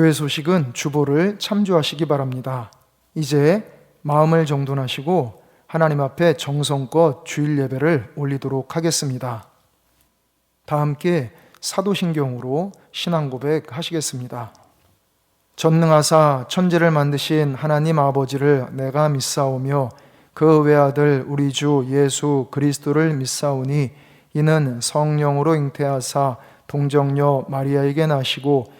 교회 소식은 주보를 참조하시기 바랍니다. 이제 마음을 정돈하시고 하나님 앞에 정성껏 주일 예배를 올리도록 하겠습니다. 다 함께 사도신경으로 신앙 고백 하시겠습니다. 전능하사 천지를 만드신 하나님 아버지를 내가 믿사오며 그 외아들 우리 주 예수 그리스도를 믿사오니 이는 성령으로 잉태하사 동정녀 마리아에게 나시고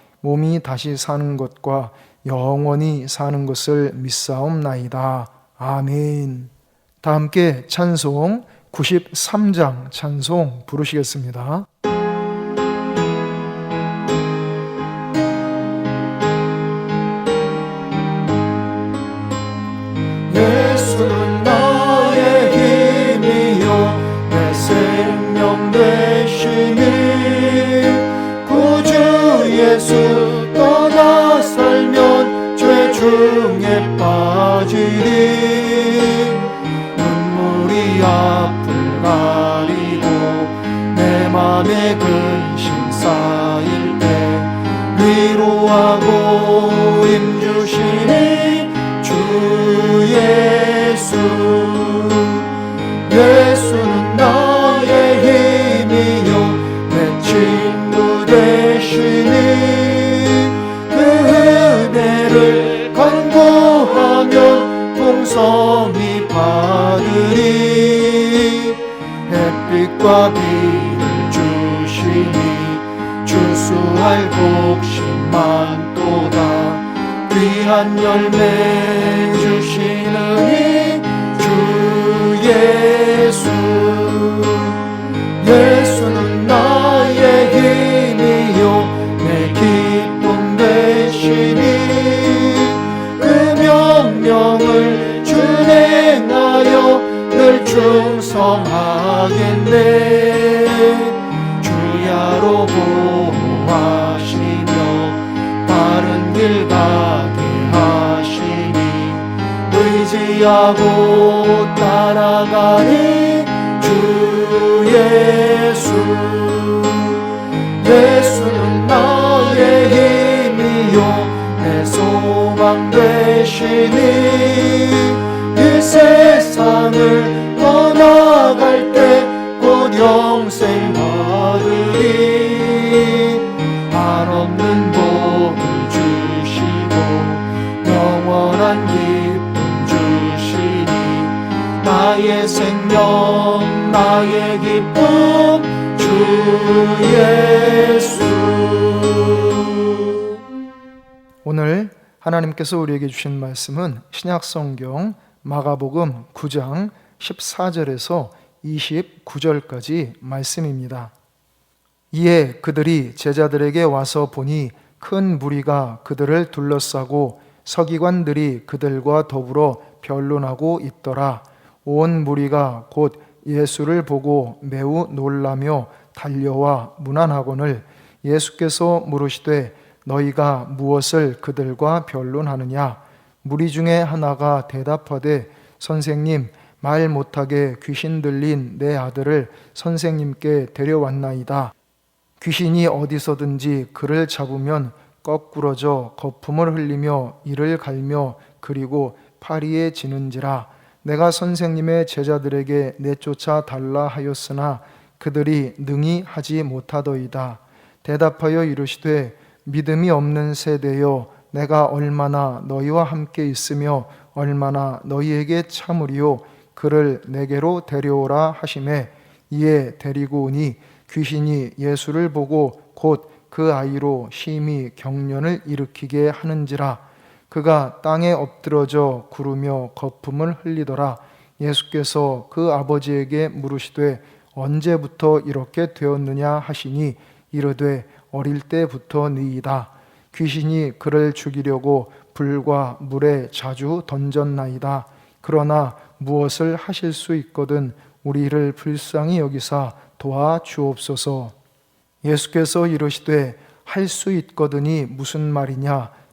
몸이 다시 사는 것과 영원히 사는 것을 믿사옵나이다. 아멘. 다 함께 찬송 93장 찬송 부르시겠습니다. 내 맘에 근심 쌓일 때 위로하고 귀한 열매 나의 기쁨 주 예수 오늘 하나님께서 우리에게 주신 말씀은 신약성경 마가복음 9장 14절에서 29절까지 말씀입니다. 이에 그들이 제자들에게 와서 보니 큰 무리가 그들을 둘러싸고 서기관들이 그들과 더불어 변론하고 있더라. 온 무리가 곧 예수를 보고 매우 놀라며 달려와 문안하거늘 예수께서 물으시되 너희가 무엇을 그들과 변론하느냐? 무리 중에 하나가 대답하되 선생님 말 못하게 귀신 들린 내 아들을 선생님께 데려왔나이다. 귀신이 어디서든지 그를 잡으면 거꾸러져 거품을 흘리며 이를 갈며 그리고 파리에 지는지라 내가 선생님의 제자들에게 내쫓아 달라 하였으나 그들이 능히 하지 못하더이다. 대답하여 이르시되 믿음이 없는 세대여 내가 얼마나 너희와 함께 있으며 얼마나 너희에게 참으리요? 그를 내게로 데려오라 하심에 이에 데리고 오니 귀신이 예수를 보고 곧 그 아이로 심히 경련을 일으키게 하는지라 그가 땅에 엎드러져 구르며 거품을 흘리더라 예수께서 그 아버지에게 물으시되 언제부터 이렇게 되었느냐 하시니 이르되 어릴 때부터 니이다 귀신이 그를 죽이려고 불과 물에 자주 던졌나이다. 그러나 무엇을 하실 수 있거든 우리를 불쌍히 여기사 도와 주옵소서. 예수께서 이르시되 할 수 있거든이 무슨 말이냐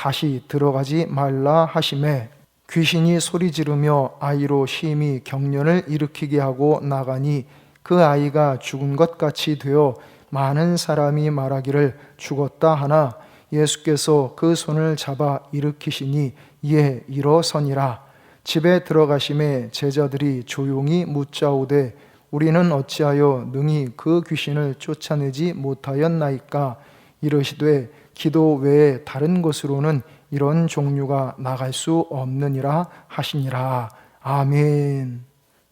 다시 들어가지 말라 하심에 귀신이 소리 지르며 아이로 심히 경련을 일으키게 하고 나가니 그 아이가 죽은 것 같이 되어 많은 사람이 말하기를 죽었다 하나 예수께서 그 손을 잡아 일으키시니 이에 일어서니라. 집에 들어가심에 제자들이 조용히 묻자오되 우리는 어찌하여 능히 그 귀신을 쫓아내지 못하였나이까 이르시되 기도 외에 다른 것으로는 이런 종류가 나갈 수 없느니라 하시니라. 아멘.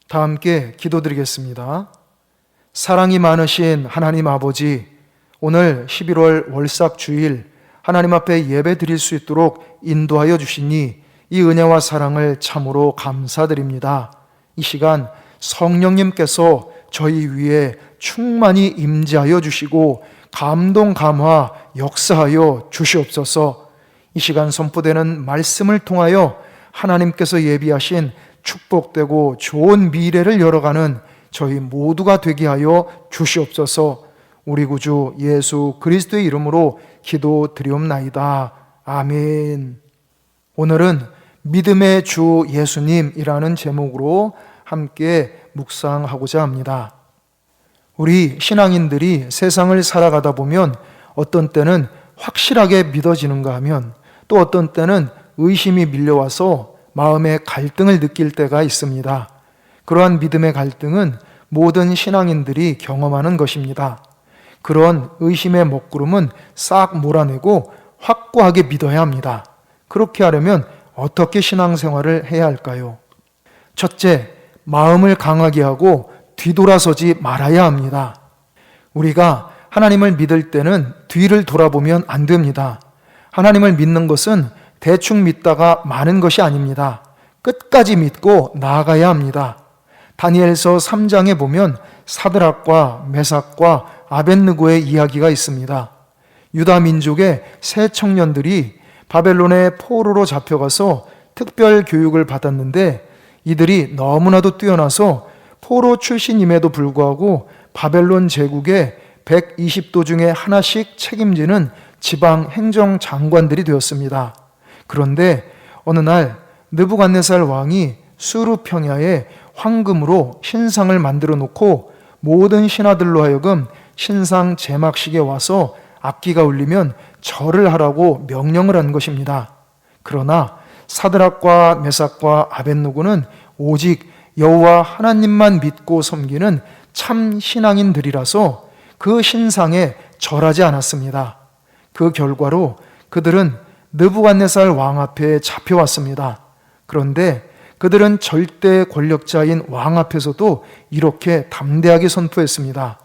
다 함께 기도드리겠습니다. 사랑이 많으신 하나님 아버지 오늘 11월 월삭 주일 하나님 앞에 예배 드릴 수 있도록 인도하여 주시니 이 은혜와 사랑을 참으로 감사드립니다. 이 시간 성령님께서 저희 위에 충만히 임재하여 주시고 감동 감화 역사하여 주시옵소서. 이 시간 선포되는 말씀을 통하여 하나님께서 예비하신 축복되고 좋은 미래를 열어가는 저희 모두가 되게 하여 주시옵소서. 우리 구주 예수 그리스도의 이름으로 기도드리옵나이다. 아멘. 오늘은 믿음의 주 예수님이라는 제목으로 함께 묵상하고자 합니다. 우리 신앙인들이 세상을 살아가다 보면 어떤 때는 확실하게 믿어지는가 하면 또 어떤 때는 의심이 밀려와서 마음의 갈등을 느낄 때가 있습니다. 그러한 믿음의 갈등은 모든 신앙인들이 경험하는 것입니다. 그런 의심의 먹구름은 싹 몰아내고 확고하게 믿어야 합니다. 그렇게 하려면 어떻게 신앙생활을 해야 할까요? 첫째, 마음을 강하게 하고 뒤돌아서지 말아야 합니다. 우리가 하나님을 믿을 때는 뒤를 돌아보면 안 됩니다. 하나님을 믿는 것은 대충 믿다가 많은 것이 아닙니다. 끝까지 믿고 나아가야 합니다. 다니엘서 3장에 보면 사드락과 메삭과 아벤느고의 이야기가 있습니다. 유다 민족의 새 청년들이 바벨론의 포로로 잡혀가서 특별 교육을 받았는데 이들이 너무나도 뛰어나서 포로 출신임에도 불구하고 바벨론 제국의 120도 중에 하나씩 책임지는 지방 행정 장관들이 되었습니다. 그런데 어느 날 느부갓네살 왕이 수르 평야에 황금으로 신상을 만들어 놓고 모든 신하들로 하여금 신상 제막식에 와서 악기가 울리면 절을 하라고 명령을 한 것입니다. 그러나 사드락과 메삭과 아벤누고는 오직 여호와 하나님만 믿고 섬기는 참 신앙인들이라서 그 신상에 절하지 않았습니다. 그 결과로 그들은 느부갓네살 왕 앞에 잡혀왔습니다. 그런데 그들은 절대 권력자인 왕 앞에서도 이렇게 담대하게 선포했습니다.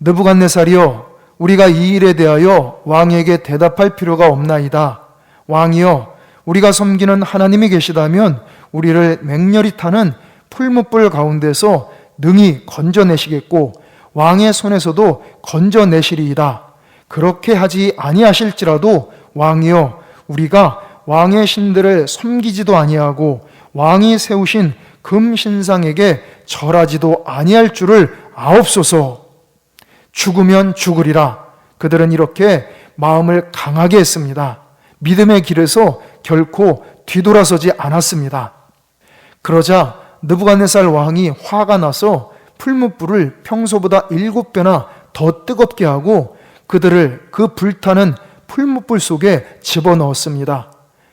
느부갓네살이여 우리가 이 일에 대하여 왕에게 대답할 필요가 없나이다. 왕이여 우리가 섬기는 하나님이 계시다면 우리를 맹렬히 타는 풀무불 가운데서 능히 건져내시겠고 왕의 손에서도 건져내시리이다. 그렇게 하지 아니하실지라도 왕이여 우리가 왕의 신들을 섬기지도 아니하고 왕이 세우신 금신상에게 절하지도 아니할 줄을 아옵소서. 죽으면 죽으리라. 그들은 이렇게 마음을 강하게 했습니다. 믿음의 길에서 결코 뒤돌아서지 않았습니다. 그러자 느부갓네살 왕이 화가 나서 풀무불을 평소보다 일곱 배나 더 뜨겁게 하고 그들을 그 불타는 풀무불 속에 집어넣었습니다.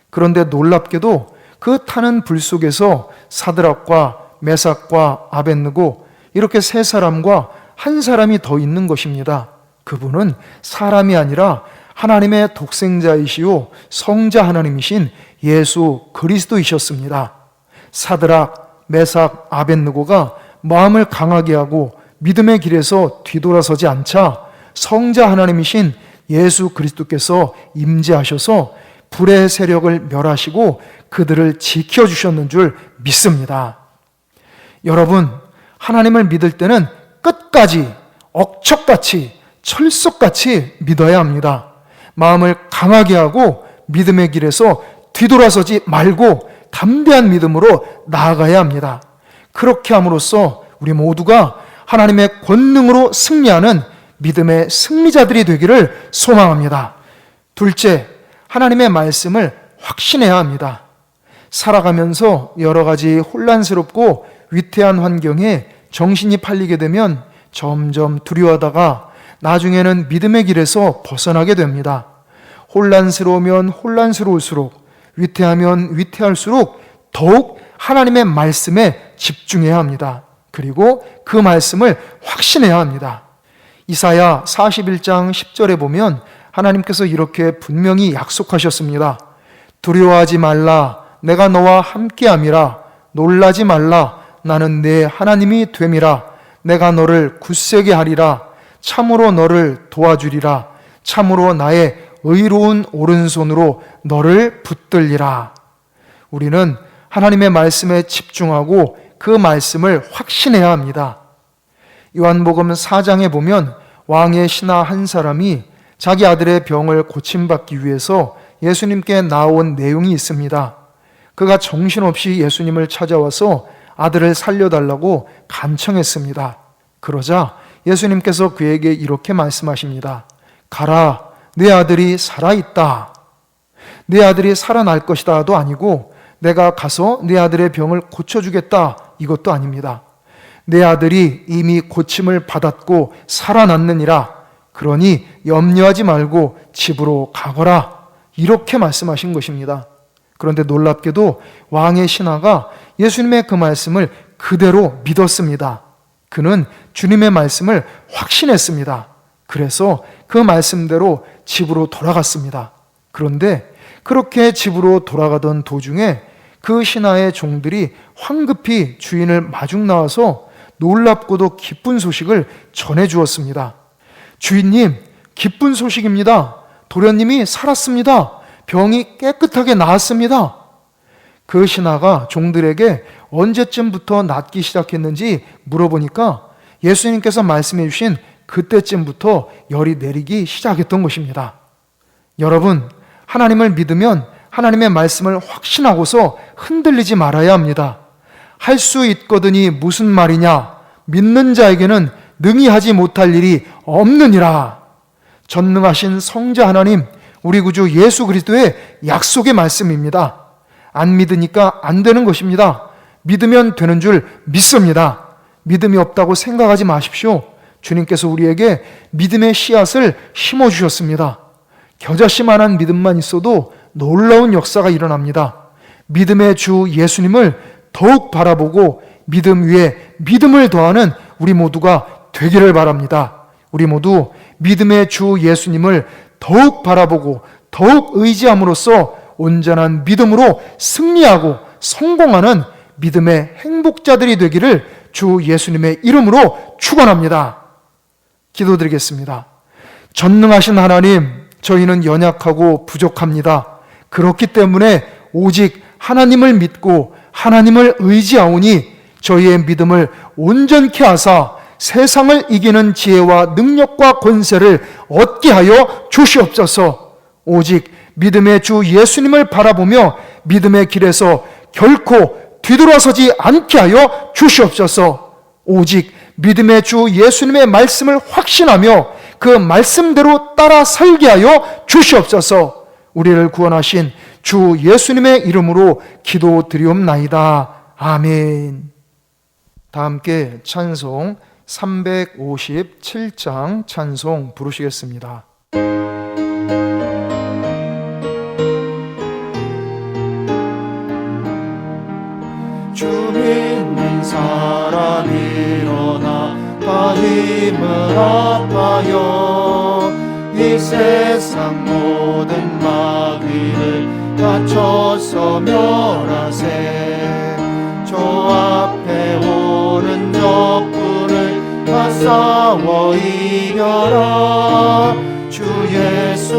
그런데 놀랍게도 그 타는 불 속에서 사드락과 메삭과 아벤느고 이렇게 세 사람과 한 사람이 더 있는 것입니다. 그분은 사람이 아니라 하나님의 독생자이시요 성자 하나님이신 예수 그리스도이셨습니다. 사드락, 메삭, 아벤느고가 마음을 강하게 하고 믿음의 길에서 뒤돌아서지 않자 성자 하나님이신 예수 그리스도께서 임재하셔서 불의 세력을 멸하시고 그들을 지켜 주셨는 줄 믿습니다. 여러분, 하나님을 믿을 때는 끝까지 억척같이 철석같이 믿어야 합니다. 마음을 강하게 하고 믿음의 길에서 뒤돌아서지 말고 담대한 믿음으로 나아가야 합니다. 그렇게 함으로써 우리 모두가 하나님의 권능으로 승리하는 믿음의 승리자들이 되기를 소망합니다. 둘째, 하나님의 말씀을 확신해야 합니다. 살아가면서 여러 가지 혼란스럽고 위태한 환경에 정신이 팔리게 되면 점점 두려워하다가 나중에는 믿음의 길에서 벗어나게 됩니다. 혼란스러우면 혼란스러울수록 위태하면 위태할수록 더욱 하나님의 말씀에 집중해야 합니다. 그리고 그 말씀을 확신해야 합니다. 이사야 41장 10절에 보면 하나님께서 이렇게 분명히 약속하셨습니다. 두려워하지 말라. 내가 너와 함께함이라. 놀라지 말라. 나는 내 하나님이 됨이라. 내가 너를 굳세게 하리라. 참으로 너를 도와주리라. 참으로 나의 의로운 오른손으로 너를 붙들리라. 우리는 하나님의 말씀에 집중하고 그 말씀을 확신해야 합니다. 요한복음 4장에 보면 왕의 신하 한 사람이 자기 아들의 병을 고침받기 위해서 예수님께 나온 내용이 있습니다. 그가 정신없이 예수님을 찾아와서 아들을 살려달라고 간청했습니다. 그러자 예수님께서 그에게 이렇게 말씀하십니다. 가라, 내 아들이 살아있다. 내 아들이 살아날 것이다도 아니고 내가 가서 내 아들의 병을 고쳐주겠다. 이것도 아닙니다. 내 아들이 이미 고침을 받았고 살아났느니라. 그러니 염려하지 말고 집으로 가거라. 이렇게 말씀하신 것입니다. 그런데 놀랍게도 왕의 신하가 예수님의 그 말씀을 그대로 믿었습니다. 그는 주님의 말씀을 확신했습니다. 그래서 그 말씀대로 집으로 돌아갔습니다. 그런데 그렇게 집으로 돌아가던 도중에 그 신하의 종들이 황급히 주인을 마중 나와서 놀랍고도 기쁜 소식을 전해 주었습니다. 주인님, 기쁜 소식입니다. 도련님이 살았습니다. 병이 깨끗하게 나았습니다. 그 신하가 종들에게 언제쯤부터 낫기 시작했는지 물어보니까 예수님께서 말씀해 주신 그때쯤부터 열이 내리기 시작했던 것입니다. 여러분, 하나님을 믿으면 하나님의 말씀을 확신하고서 흔들리지 말아야 합니다. 할 수 있거든이 무슨 말이냐? 믿는 자에게는 능히 하지 못할 일이 없느니라. 전능하신 성자 하나님, 우리 구주 예수 그리스도의 약속의 말씀입니다. 안 믿으니까 안 되는 것입니다. 믿으면 되는 줄 믿습니다. 믿음이 없다고 생각하지 마십시오. 주님께서 우리에게 믿음의 씨앗을 심어 주셨습니다. 겨자씨만한 믿음만 있어도 놀라운 역사가 일어납니다. 믿음의 주 예수님을 더욱 바라보고 믿음 위에 믿음을 더하는 우리 모두가 되기를 바랍니다. 우리 모두 믿음의 주 예수님을 더욱 바라보고 더욱 의지함으로써 온전한 믿음으로 승리하고 성공하는 믿음의 행복자들이 되기를 주 예수님의 이름으로 축원합니다. 기도드리겠습니다. 전능하신 하나님, 저희는 연약하고 부족합니다. 그렇기 때문에 오직 하나님을 믿고 하나님을 의지하오니 저희의 믿음을 온전케 하사 세상을 이기는 지혜와 능력과 권세를 얻게 하여 주시옵소서. 오직 믿음의 주 예수님을 바라보며 믿음의 길에서 결코 뒤돌아서지 않게 하여 주시옵소서. 오직 믿음의 주 예수님의 말씀을 확신하며 그 말씀대로 따라 살게 하여 주시옵소서. 우리를 구원하신 주 예수님의 이름으로 기도 드리옵나이다. 아멘. 다 함께 찬송 357장 찬송 부르시겠습니다. 힘을 합하여 이 세상 모든 마귀를 다쳐서 멸하세. 저 앞에 오는 적군을 다 싸워 이겨라. 주 예수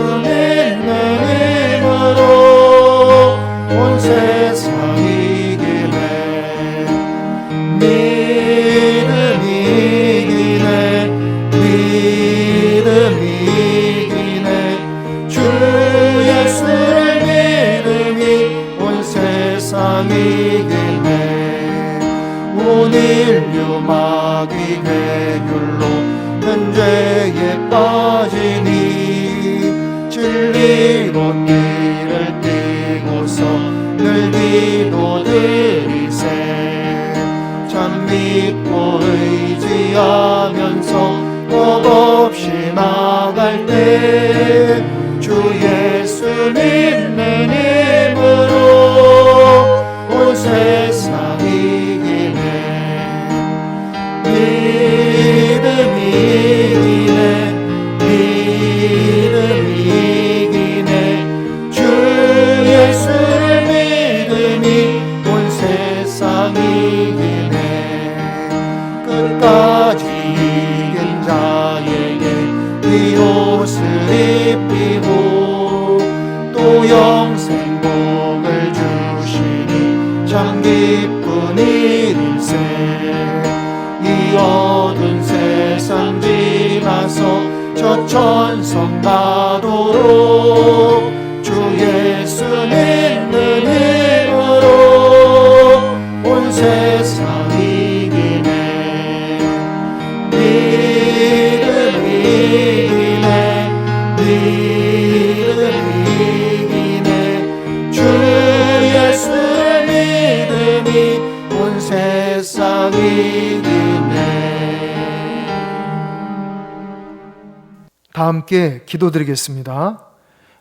다 함께 기도드리겠습니다.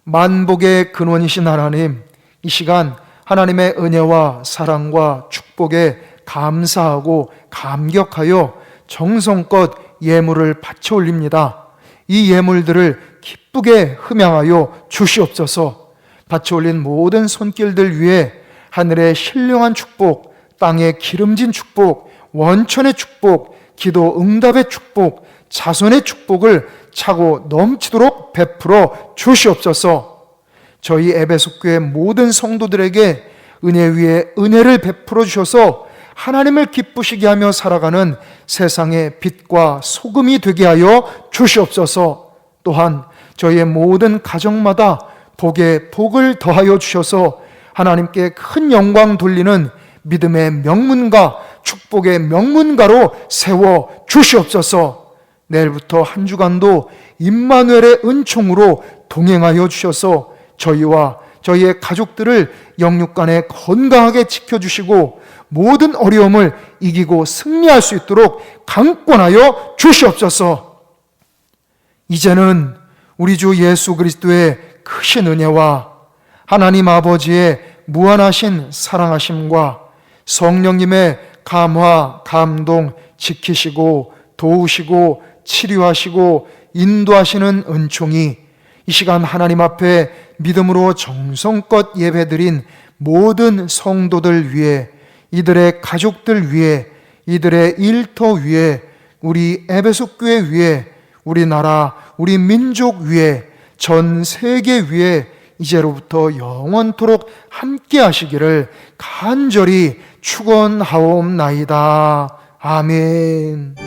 만복의 근원이신 하나님, 이 시간 하나님의 은혜와 사랑과 축복에 감사하고 감격하여 정성껏 예물을 바쳐 올립니다. 이 예물들을 기쁘게 흠양하여 주시옵소서. 바쳐 올린 모든 손길들 위에 하늘의 신령한 축복, 땅의 기름진 축복, 원천의 축복, 기도 응답의 축복, 자손의 축복을 차고 넘치도록 베풀어 주시옵소서. 저희 에베소 교회 모든 성도들에게 은혜 위에 은혜를 베풀어 주셔서 하나님을 기쁘시게 하며 살아가는 세상의 빛과 소금이 되게 하여 주시옵소서. 또한 저희의 모든 가정마다 복에 복을 더하여 주셔서 하나님께 큰 영광 돌리는 믿음의 명문가, 축복의 명문가로 세워 주시옵소서. 내일부터 한 주간도 임마누엘의 은총으로 동행하여 주셔서 저희와 저희의 가족들을 영육간에 건강하게 지켜주시고 모든 어려움을 이기고 승리할 수 있도록 강권하여 주시옵소서. 이제는 우리 주 예수 그리스도의 크신 은혜와 하나님 아버지의 무한하신 사랑하심과 성령님의 감화, 감동, 지키시고 도우시고 치료하시고 인도하시는 은총이 이 시간 하나님 앞에 믿음으로 정성껏 예배드린 모든 성도들 위해 이들의 가족들 위해 이들의 일터 위에 우리 에베소 교회 위에 우리나라 우리 민족 위에 전 세계 위에 이제로부터 영원토록 함께 하시기를 간절히 축원하옵나이다. 아멘.